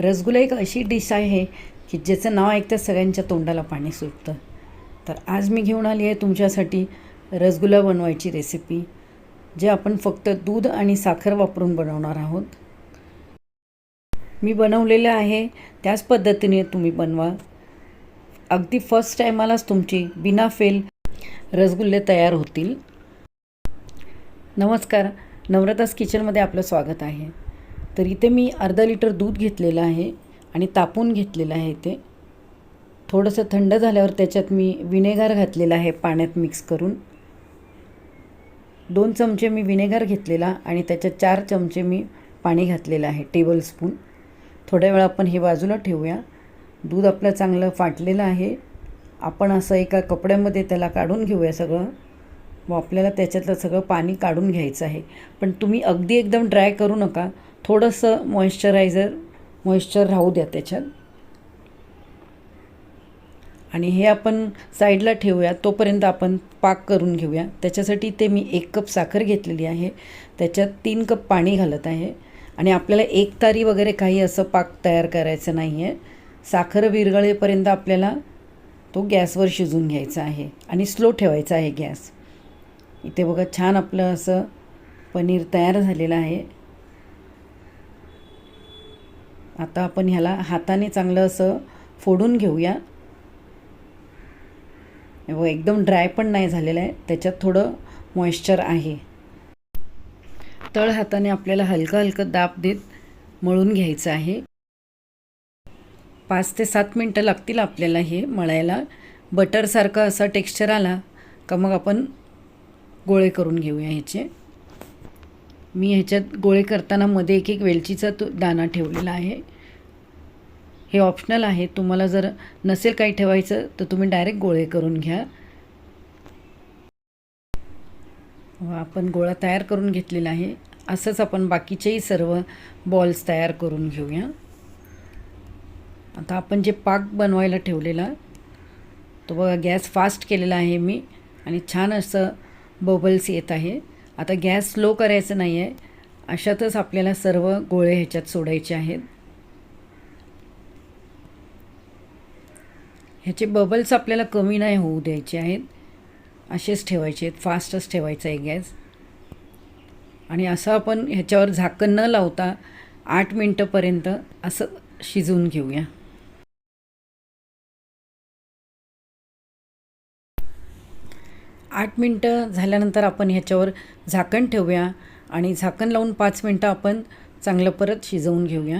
रसगुल्ला एक अशी डिश आहे की ज्याचं नाव ऐकतं सगळ्यांच्या तोंडाला पाणी सुटतं. तर आज मी घेऊन आली आहे तुमच्यासाठी रसगुल्ला बनवायची रेसिपी जे आपण फक्त दूध आणि साखर वापरून बनवणार आहोत. मी बनवलेलं आहे त्याच पद्धतीने तुम्ही बनवा. अगदी फर्स्ट टायमालाच तुमची बिना फेल रसगुल्ले तयार होतील. नमस्कार नवरतास किचनमध्ये आपलं स्वागत आहे. तर इथे मी अर्धा लिटर दूध घेतलेलं आहे आणि तापून घेतलेलं आहे ते थोडंसं थंड झाल्यावर त्याच्यात मी विनेगार घातलेला आहे पाण्यात मिक्स करून. दोन चमचे मी विनेगार घेतलेला आणि त्याच्यात चार चमचे मी पाणी घातलेलं आहे टेबल स्पून थोड्या वेळा आपण हे बाजूला ठेवूया. दूध आपलं चांगलं फाटलेलं आहे. आपण असं एका कपड्यामध्ये त्याला काढून घेऊया सगळं. व आपल्याला त्याच्यातलं सगळं पाणी काढून घ्यायचं आहे. पण तुम्ही अगदी एकदम ड्राय करू नका. थोडंसं मॉइश्चरायझर मॉइश्चर राहू द्या त्याच्यात. आणि हे आपण साईडला ठेवूया तोपर्यंत आपण पाक करून घेऊया. त्याच्यासाठी ते मी एक कप साखर घेतलेली आहे. त्याच्यात तीन कप पाणी घालत आहे. आणि आपल्याला एक तारी वगैरे काही असं पाक तयार करायचं नाही आहे साखर विरघळेपर्यंत आपल्याला तो गॅसवर शिजून घ्यायचा आहे. आणि स्लो ठेवायचा आहे गॅस. इथे बघा छान आपलं असं पनीर तयार झालेलं आहे. आता आपण ह्याला हाताने चांगलं असं फोडून घेऊया. व एकदम ड्राय पण नाही झालेलं आहे. त्याच्यात थोडं मॉइश्चर आहे. तळ हाताने आपल्याला हलकं हलकं दाब देत मळून घ्यायचं आहे. पाच ते सात मिनटं लागतील आपल्याला हे मळायला. बटरसारखं असा टेक्स्चर आला का मग आपण गोळे करून घेऊया ह्याचे. मी ह्याच्यात गोळे करताना मध्ये एक एक वेलचीचा तो दाणा ठेवलेला आहे. हे ऑप्शनल आहे. तुम्हाला जर नसेल काही ठेवायचं तर तुम्ही डायरेक्ट गोळे करून घ्या. आपण गोळा तयार करून घेतलेला आहे. असंच आपण बाकीचेही सर्व बॉल्स तयार करून घेऊया. आता आपण जे पाक बनवायला ठेवलेला तो बघा गॅस फास्ट केलेला आहे मी आणि छान असं बबल्स येत आहे. आता गॅस स्लो करायचं नाही आहे अशातच आपल्याला सर्व गोळे ह्याच्यात सोडायचे आहेत. ह्याचे बबल्स आपल्याला कमी नाही होऊ द्यायचे आहेत. असेच ठेवायचे आहेत. फास्टच ठेवायचा आहे गॅस. आणि असं आपण ह्याच्यावर झाकण न लावता आठ मिनटंपर्यंत असं शिजवून घेऊया. आठ मिनटं झाल्यानंतर आपण ह्याच्यावर झाकण ठेवूया आणि झाकण लावून पाच मिनटं आपण चांगलं परत शिजवून घेऊया.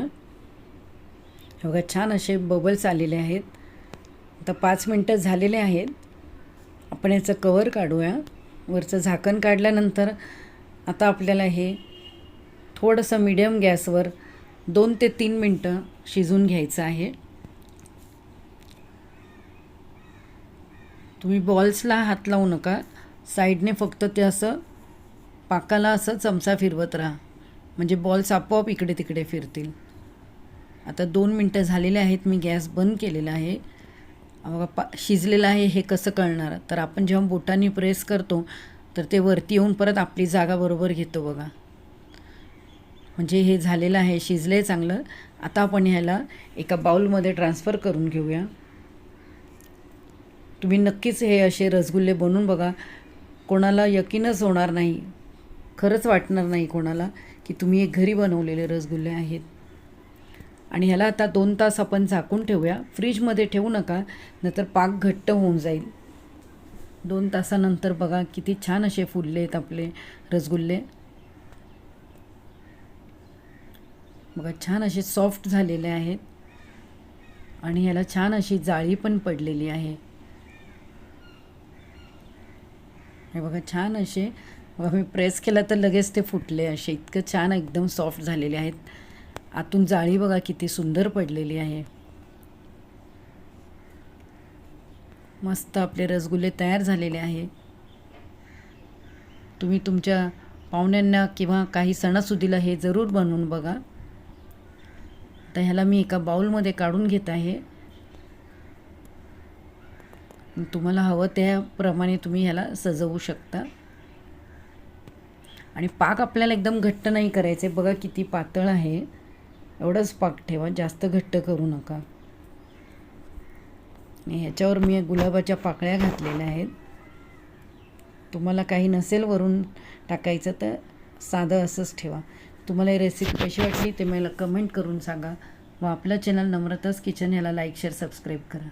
हे बघा छान असे बबल्स आलेले आहेत. आता पाच मिनटं झालेले आहेत. आपण याचं कवर काढूया. वरचं झाकण काढल्यानंतर आता आपल्याला हे थोडंसं मिडियम गॅसवर दोन ते तीन मिनटं शिजून घ्यायचं आहे. तुम्ही बॉल्सला हात लावू नका. साईडने फक्त ते असं पाकाला असं चमचा फिरवत राहा. म्हणजे बॉल्स आपोआप इकडे तिकडे फिरतील. आता दोन मिनटं झालेले आहेत मी गॅस बंद केलेला आहे. पा शिजलेलं आहे हे कसं कळणार? तर आपण जेव्हा बोटांनी प्रेस करतो तर ते वरती येऊन परत आपली जागा बरोबर घेतो बघा. म्हणजे हे झालेलं आहे शिजलं आहे चांगलं. आता आपण ह्याला एका बाऊलमध्ये ट्रान्सफर करून घेऊया. तुम्ही नक्कीच हे असे रसगुल्ले बनवून बघा. कोणाला यकीनच होणार नाही. खरंच वाटणार नाही कोणाला की तुम्ही एक घरी बनवलेले रसगुल्ले आहेत. आणि ह्याला आता दोन तास आपण झाकून ठेवूया. फ्रीजमध्ये ठेवू नका नाहीतर पाक घट्ट होऊन जाईल. दोन तासानंतर बघा किती छान असे फुलले आहेत आपले रसगुल्ले. बघा छान असे सॉफ्ट झालेले आहेत. आणि ह्याला छान अशी जाळी पण पडलेली आहे. हे बघा छान असे. मी प्रेस केला तर लगेच ते फुटले असे. इतकं छान एकदम सॉफ्ट झालेले आहेत. आतून जाळी बघा किती सुंदर पडलेली आहे. मस्त आपले रसगुल्ले तयार झालेले आहे. तुम्ही तुमच्या पाहुण्यांना किंवा काही सणासुदीला हे जरूर बनवून बघा. तर ह्याला मी एका बाऊलमध्ये काढून घेत आहे. तुम्हाला हवं त्याप्रमाणे तुम्ही ह्याला सजवू शकता. आणि पाक आपल्याला एकदम घट्ट नाही करायचे बघा किती पातळ आहे. एवढंच पाक ठेवा. जास्त घट्ट करू नका. आणि ह्याच्यावर मी गुलाबाच्या पाकळ्या घातलेल्या आहेत. तुम्हाला काही नसेल वरून टाकायचं तर साधं असंच ठेवा. तुम्हाला ही रेसिपी कशी वाटली ते मला कमेंट करून सांगा. व आपलं चॅनल नम्रताच किचन ह्याला लाईक शेअर सबस्क्राईब करा.